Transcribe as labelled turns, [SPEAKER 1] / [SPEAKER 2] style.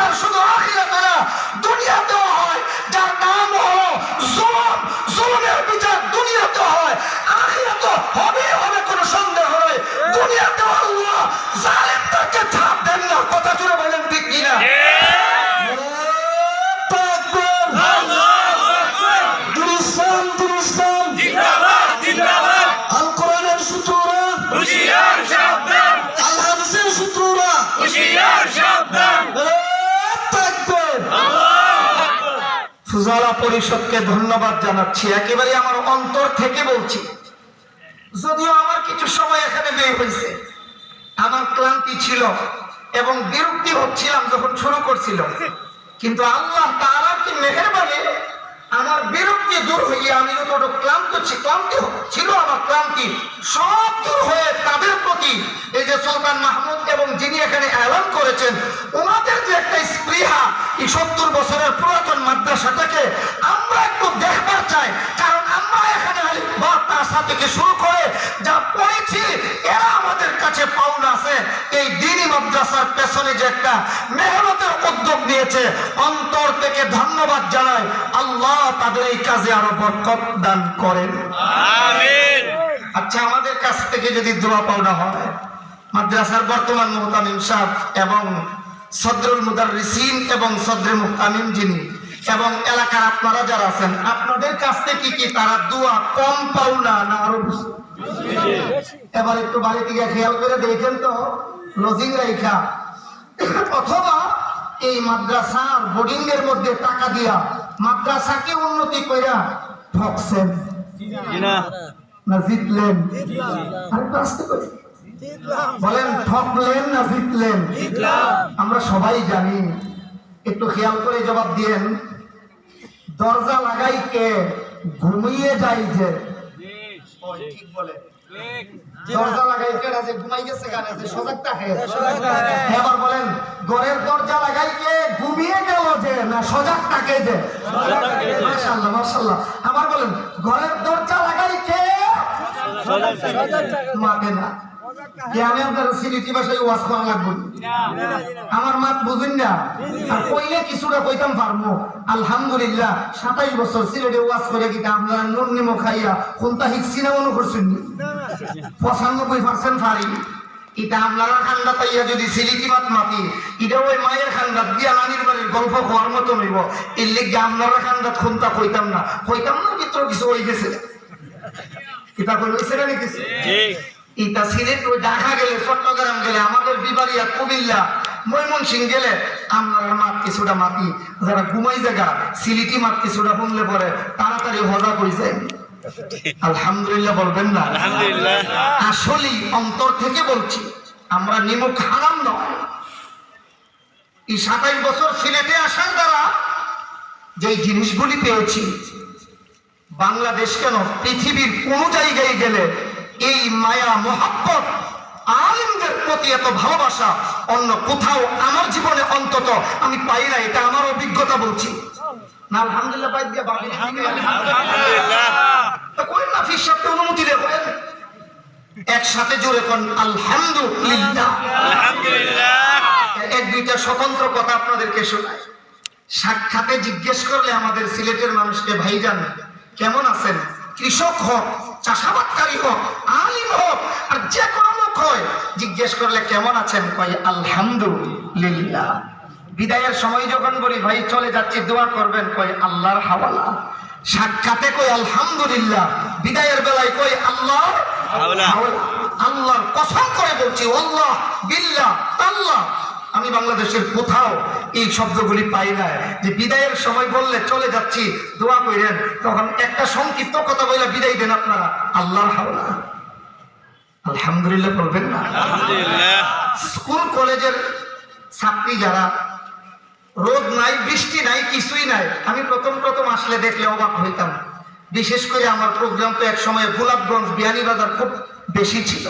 [SPEAKER 1] বিচার শুধু আখিরাতে না, দুনিয়াতেও হয়, যার নাম হলো জুলুম। জুলুমের বিচার দুনিয়াতে হয় আখিরাতে হবে হবে, কোনো সন্দেহ নয় দুনিয়াতে আল্লাহ জালেমদেরকে ফুজালা পরিষদকে ধন্যবাদ জানাচ্ছি। একেবারে আমার অন্তর থেকে বলছি, যদিও আমার কিছু সময় এখানে বের হয়েছে, আমার ক্লান্তি ছিল এবং বিরক্তি হচ্ছিলাম যখন শুরু করছিল। কিন্তু আল্লাহ তাআলার কি মেহেরবানি? আমার বিরক্তি দূর হইয়া আমি যতটুকু ক্লান্ত ক্লান্তি ছিল আমার ক্লান্তি সব দূর হয়ে তাদের প্রতি যে সুলতান মাহমুদ এবং যিনি এখানে এলান করেছেন ওনাদের যে একটা স্পৃহা এই সত্তর বছরের পুরাতন মাদ্রাসাটাকে আমরা একটু দেখবার চাই। কারণ আমরা এখানে তাসা থেকে শুরু করে যা পড়েছি এরা আমাদের কাছে পাওনা আছে। এই দিনী মাদ্রাসার পেছনে যে একটা মেহনতের উদ্যোগ নিয়েছে অন্তর থেকে ধন্যবাদ জানাই। আল্লাহ তাদের এই কাজে আরও বরকত দান করেন। আচ্ছা আমাদের কাছ থেকে যদি দোয়া পাওনা হয়। মাদ্রাসার বর্তমান মুহতামিম সাহেব এবং সদরুল মুদাররিসিন এবং সদরে মুহতামিম যিনি এবং এলাকার আপনারা যারা আছেন আপনাদের কাছ থেকে কি তারা দোয়া কম পাওনা না আরও এবার একটু বাড়ি থেকে খেয়াল করে দেখেন তো লজিং রেখা অথবা এই মাদ্রাসার বোর্ডিং এর মধ্যে টাকা দিয়া মাদ্রাসাকে উন্নতি কইরা ঠকছেন। না জিতলেন। আরেকটু আসতে বলেন ঠকলেন না জিতলেন? আমরা সবাই জানি। একটু খেয়াল করে জবাব দিয়েন। দরজা লাগাই কে? ঘুমিয়ে যাই যে। ঠিক বলে দরজা লাগাই কে? আছে ঘুমাই গেছে গানে যে সজাগ থাকে। এবার বলেন ঘরের দরজা লাগাই কে? ঘুমিয়ে গেল যে না সজাগ থাকে যে? মাশাআল্লাহ মাশাআল্লাহ। আবার বলেন ঘরের দরজা লাগাই কে? না। যে আমি আপনার সিলেটি ভাষায় ওয়াজ করা লাগবে? আমার মাত বুঝুন না। আর কইলে কিছুটা কইতাম পারব। আলহামদুলিল্লাহ সাতাইশ বছর সিলেটে ওয়াজ করে কি আপনারা নুন নিমো খাইয়া কোনটা হিকছি না মনে করছেন? পঁচানব্বই পার্সেন্ট পারি। এটা আপনারা খান্ডা পাইয়া যদি সিলিকি মাত মাতি এটা ওই মায়ের খান্ডাত দিয়া নানির বাড়ির গল্প হওয়ার মতো নইব এর লিগে আপনারা খান্ডাত খুনতা কইতাম না? কইতাম না ভিতর কিছু হয়ে গেছে। এটা কই হয়েছে না কিছু ইটা সিলেট ওই ঢাকা গেলে চট্টগ্রাম গেলে আমাদের বিবারিয়া কুমিল্লা ময়মনসিং গেলে আমরা মাত কিছুটা মাতি। যারা ঘুমাই জায়গা সিলিটি মাত কিছুটা পরে তাড়াতাড়ি হজা কই যায়। আলহামদুলিল্লাহ বলবেন না। আসলেই অন্তর থেকে বলছি আমরা নিমুখ হারাম নয়। এই সাতাইশ বছর সিলেটে আসার দ্বারা যে জিনিসগুলি পেয়েছি বাংলাদেশ কেন পৃথিবীর কোন জায়গায় গেলে এই মায়া মোহাব্বত আলিমদের প্রতি এত ভালোবাসা অন্য কোথাও আমার জীবনে অন্তত আমি পাই না এটা আমার অভিজ্ঞতা বলছি। না আলহামদুলিল্লাহ পাই দিয়া কই না ফির সাথে অনুমতি দেবেন একসাথে জোরে কোন আলহামদুলিল্লাহ। এক দুইটা স্বতন্ত্র কথা আপনাদেরকে শোনায় সাক্ষাতে জিজ্ঞেস করলে আমাদের সিলেটের মানুষকে ভাইজান কেমন আছেন? কৃষক হোক চাষাবাদকারী হোক আলিম হোক আর যে কোনো লোক হয় জিজ্ঞেস করলে কেমন আছেন? কয় আলহামদুলিল্লাহ। বিদায়ের সময় যখন বলি ভাই চলে যাচ্ছি দোয়া করবেন। কয় আল্লাহর হাওয়ালা। সাক্ষাতে কই আলহামদুলিল্লাহ। বিদায়ের বেলায় কই আল্লাহ। আল্লাহর কসম করে বলছি আল্লাহ বিল্লাহ আল্লাহ আমি বাংলাদেশের কোথাও এই শব্দগুলি পাই না। যে বিদায়ের সময় বললে চলে যাচ্ছি দোয়া কইরেন তখন একটা সংক্ষিপ্ত কথা বলে বিদায় দেন আপনারা। আল্লাহর হাওলা। আলহামদুলিল্লাহ বলবেন না? স্কুল কলেজের ছাত্রী যারা রোদ নাই বৃষ্টি নাই কিছুই নাই আমি প্রথম প্রথম আসলে দেখলে অবাক হইতাম। বিশেষ করে আমার প্রোগ্রাম তো এক সময় গোলাপগঞ্জ বিয়ানীবাজার খুব বেশি ছিল।